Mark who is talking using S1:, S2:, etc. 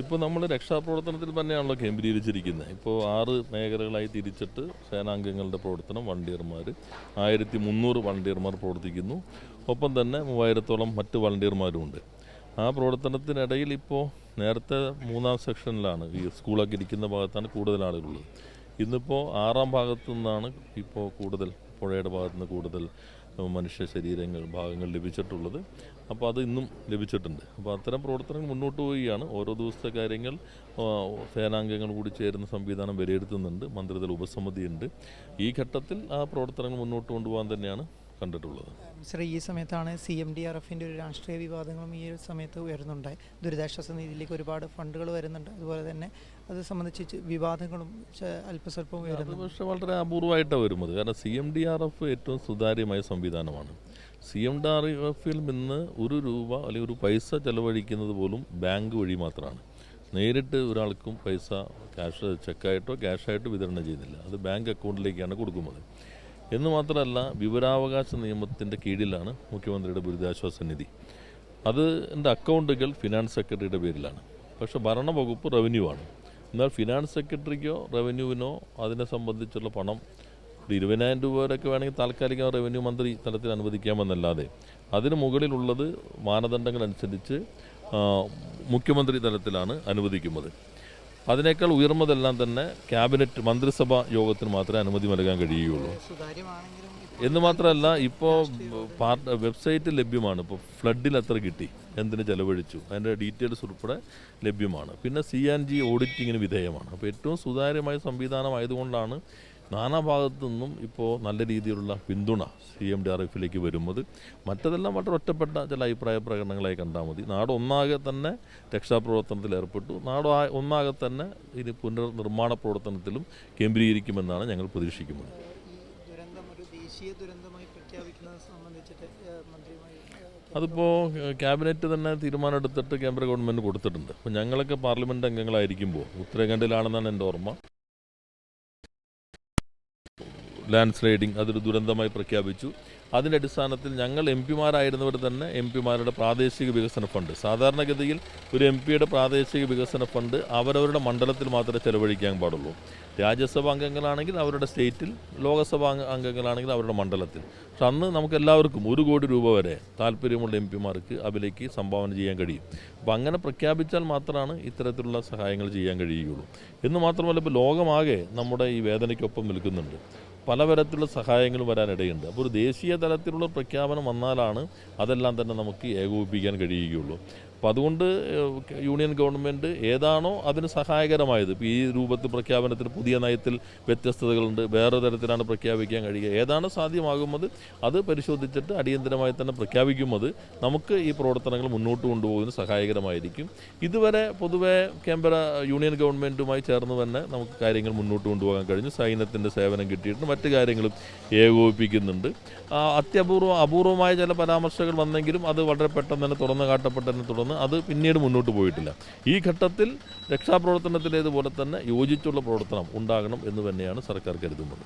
S1: ഇപ്പോൾ നമ്മൾ രക്ഷാപ്രവർത്തനത്തിൽ തന്നെയാണല്ലോ കേന്ദ്രീകരിച്ചിരിക്കുന്നത് ഇപ്പോൾ ആറ് മേഖലകളായി തിരിച്ചിട്ട് സേനാംഗങ്ങളുടെ പ്രവർത്തനം വണ്ടിയർമാർ ആയിരത്തി മുന്നൂറ് വണ്ടിയർമാർ പ്രവർത്തിക്കുന്നു. ഒപ്പം തന്നെ മൂവായിരത്തോളം മറ്റ് വണ്ടിയർമാരുമുണ്ട് ആ പ്രവർത്തനത്തിനിടയിൽ ഇപ്പോൾ നേരത്തെ മൂന്നാം സെക്ഷനിലാണ് ഈ സ്കൂളൊക്കെ ഇരിക്കുന്ന ഭാഗത്താണ് കൂടുതൽ ആളുകളുള്ളത്. ഇന്നിപ്പോൾ ആറാം ഭാഗത്തു നിന്നാണ് ഇപ്പോൾ കൂടുതൽ പുഴയുടെ ഭാഗത്തുനിന്ന് കൂടുതൽ മനുഷ്യ ശരീരങ്ങൾ ഭാഗങ്ങൾ ലഭിച്ചിട്ടുള്ളത്. അപ്പോൾ അത് ഇന്നും ലഭിച്ചിട്ടുണ്ട്. അപ്പോൾ അത്തരം പ്രവർത്തനങ്ങൾ മുന്നോട്ട് പോവുകയാണ്. ഓരോ ദിവസത്തെ കാര്യങ്ങൾ സേനാംഗങ്ങൾ കൂടി ചേരുന്ന സംവിധാനം വിലയിരുത്തുന്നുണ്ട്. മന്ത്രിതല ഉപസമിതിയുണ്ട്. ഈ ഘട്ടത്തിൽ ആ പ്രവർത്തനങ്ങൾ മുന്നോട്ട് കൊണ്ടുപോകാൻ തന്നെയാണ് കണ്ടിട്ടുള്ളത്?
S2: ശ്രീ ഈ സമയത്താണ് സി എം ഡി ആർ എഫിന്റെ ഒരു രാഷ്ട്രീയ വിവാദങ്ങളും ഈ ഒരു സമയത്ത് ഉയർന്നുണ്ടായി. ദുരിതാശ്വാസ നിധിയിലേക്ക് ഒരുപാട് ഫണ്ടുകൾ വരുന്നുണ്ട്. അതുപോലെ തന്നെ അത് സംബന്ധിച്ച് വിവാദങ്ങളും അല്പസ്വല്പം
S1: ഉയരുന്നു
S2: ഉയരുന്നുണ്ട്.
S1: പക്ഷേ വളരെ അപൂർവമായിട്ടാണ് വരുന്നത്. കാരണം C M D R F ഏറ്റവും സുതാര്യമായ സംവിധാനമാണ്. സി എം ഡി ആർ എഫിൽ നിന്ന് ഒരു രൂപ അല്ലെങ്കിൽ ഒരു പൈസ ചെലവഴിക്കുന്നത് പോലും ബാങ്ക് വഴി മാത്രമാണ്. നേരിട്ട് ഒരാൾക്കും പൈസ ക്യാഷ് ചെക്കായിട്ടോ ക്യാഷായിട്ടോ വിതരണം ചെയ്യുന്നില്ല. അത് ബാങ്ക് അക്കൗണ്ടിലേക്കാണ് കൊടുക്കുന്നത്. എന്ന് മാത്രമല്ല വിവരാവകാശ നിയമത്തിന്റെ കീഴിലാണ് മുഖ്യമന്ത്രിയുടെ ദുരിതാശ്വാസ നിധി. അത് എന്റെ അക്കൗണ്ടുകൾ ഫിനാൻസ് സെക്രട്ടറിയുടെ പേരിലാണ്. പക്ഷേ ഭരണവകുപ്പ് റവന്യൂ ആണ്. എന്നാൽ ഫിനാൻസ് സെക്രട്ടറിക്കോ റവന്യൂവിനോ അതിനെ സംബന്ധിച്ചുള്ള പണം ഒരു ഇരുപതിനായിരം രൂപ വരെയൊക്കെ വേണമെങ്കിൽ താൽക്കാലിക റവന്യൂ മന്ത്രി തലത്തിൽ അനുവദിക്കാമെന്നല്ലാതെ അതിന് മുകളിലുള്ളത് മാനദണ്ഡങ്ങൾ അനുസരിച്ച് മുഖ്യമന്ത്രി തലത്തിലാണ് അനുവദിക്കുന്നത്. അതിനേക്കാൾ ഉയർന്നതെല്ലാം തന്നെ ക്യാബിനറ്റ് മന്ത്രിസഭാ യോഗത്തിന് മാത്രമേ അനുമതി നൽകാൻ കഴിയുകയുള്ളൂ. എന്ന് മാത്രമല്ല ഇപ്പോൾ പാർട്ട് വെബ്സൈറ്റ് ലഭ്യമാണ്. ഇപ്പോൾ ഫ്ലഡിൽ എത്ര കിട്ടി. എന്തിന് ചെലവഴിച്ചു? അതിന്റെ ഡീറ്റെയിൽസ് ഉൾപ്പെടെ ലഭ്യമാണ്. പിന്നെ സി ആൻഡ് ജി ഓഡിറ്റിങ്ങിന് വിധേയമാണ്. അപ്പോൾ ഏറ്റവും സുതാര്യമായ സംവിധാനമായതുകൊണ്ടാണ് നാനാഭാഗത്തു നിന്നും ഇപ്പോൾ നല്ല രീതിയിലുള്ള പിന്തുണ സി എം ഡി ആർ എഫിലേക്ക് വരുന്നത്. മറ്റതെല്ലാം വളരെ ഒറ്റപ്പെട്ട ചില അഭിപ്രായ പ്രകടനങ്ങളായി കണ്ടാൽ മതി. നാട് ഒന്നാകെ തന്നെ രക്ഷാപ്രവർത്തനത്തിൽ ഏർപ്പെട്ടു. നാട് ഒന്നാകെ തന്നെ ഇനി പുനർനിർമ്മാണ പ്രവർത്തനത്തിലും കേന്ദ്രീകരിക്കുമെന്നാണ് ഞങ്ങൾ പ്രതീക്ഷിക്കുന്നത്. അതിപ്പോൾ ക്യാബിനറ്റ് തന്നെ തീരുമാനം എടുത്തിട്ട് കേന്ദ്ര ഗവൺമെന്റ് കൊടുത്തിട്ടുണ്ട്. അപ്പോൾ ഞങ്ങളൊക്കെ പാർലമെന്റ് അംഗങ്ങളായിരിക്കുമ്പോൾ ഉത്തരാഖണ്ഡിലാണെന്നാണ് എന്റെ ഓർമ്മ. ലാൻഡ് സ്ലൈഡിങ് അതൊരു ദുരന്തമായി പ്രഖ്യാപിച്ചു. അതിന്റെ അടിസ്ഥാനത്തിൽ ഞങ്ങൾ എം പിമാരായിരുന്നവർ തന്നെ എം പിമാരുടെ പ്രാദേശിക വികസന ഫണ്ട് സാധാരണഗതിയിൽ ഒരു എം പിയുടെ പ്രാദേശിക വികസന ഫണ്ട് അവരവരുടെ മണ്ഡലത്തിൽ മാത്രമേ ചെലവഴിക്കാൻ പാടുള്ളൂ. രാജ്യസഭാ അംഗങ്ങളാണെങ്കിൽ അവരുടെ സ്റ്റേറ്റിൽ ലോകസഭാ അംഗ- അംഗങ്ങളാണെങ്കിൽ അവരുടെ മണ്ഡലത്തിൽ. പക്ഷെ അന്ന് നമുക്ക് എല്ലാവർക്കും ഒരു കോടി രൂപ വരെ താല്പര്യമുള്ള എം പിമാർക്ക് അതിലേക്ക് സംഭാവന ചെയ്യാൻ കഴിയും. അപ്പോൾ അങ്ങനെ പ്രഖ്യാപിച്ചാൽ മാത്രമാണ് ഇത്തരത്തിലുള്ള സഹായങ്ങൾ ചെയ്യാൻ കഴിയുകയുള്ളൂ. എന്ന് മാത്രമല്ല ഇപ്പോൾ ലോകമാകെ നമ്മുടെ ഈ വേദനയ്ക്കൊപ്പം നിൽക്കുന്നുണ്ട്. പലതരത്തിലുള്ള സഹായങ്ങൾ വരാനിടയുണ്ട്. അപ്പോൾ ഒരു ദേശീയ തലത്തിലുള്ള പ്രഖ്യാപനം വന്നാലാണ് അതെല്ലാം തന്നെ നമുക്ക് ഏകോപിപ്പിക്കാൻ കഴിയുകയുള്ളൂ. അപ്പോൾ അതുകൊണ്ട് യൂണിയൻ ഗവൺമെന്റ് ഏതാണോ അതിന് സഹായകരമായത്. ഇപ്പോൾ ഈ രൂപത്തിൽ പ്രഖ്യാപനത്തിന് പുതിയ നയത്തിൽ വ്യത്യസ്തതകളുണ്ട്. വേറെ തരത്തിലാണ് പ്രഖ്യാപിക്കാൻ കഴിയുക. ഏതാണ് സാധ്യമാകുന്നത് അത് പരിശോധിച്ചിട്ട് അടിയന്തരമായി തന്നെ പ്രഖ്യാപിക്കുന്നത് നമുക്ക് ഈ പ്രവർത്തനങ്ങൾ മുന്നോട്ട് കൊണ്ടുപോകുന്നതിന് സഹായകരമായിരിക്കും. ഇതുവരെ പൊതുവെ കേന്ദ്ര യൂണിയൻ ഗവൺമെന്റുമായി ചേർന്ന് തന്നെ നമുക്ക് കാര്യങ്ങൾ മുന്നോട്ട് കൊണ്ടുപോകാൻ കഴിഞ്ഞു. സൈന്യത്തിന്റെ സേവനം കിട്ടിയിട്ട് മറ്റ് കാര്യങ്ങളും ഏകോപിപ്പിക്കുന്നുണ്ട്. അത്യപൂർവ അപൂർവമായ ചില പരാമർശങ്ങൾ വന്നെങ്കിലും അത് വളരെ പെട്ടെന്ന് തന്നെ തുറന്നു കാട്ടപ്പെട്ടതിനെ തുടർന്ന് അത് പിന്നീട് മുന്നോട്ട് പോയിട്ടില്ല. ഈ ഘട്ടത്തിൽ രക്ഷാപ്രവർത്തനത്തിലേതുപോലെ തന്നെ യോജിച്ചുള്ള പ്രവർത്തനം ഉണ്ടാകണം എന്ന് തന്നെയാണ് സർക്കാർ കരുതുന്നത്.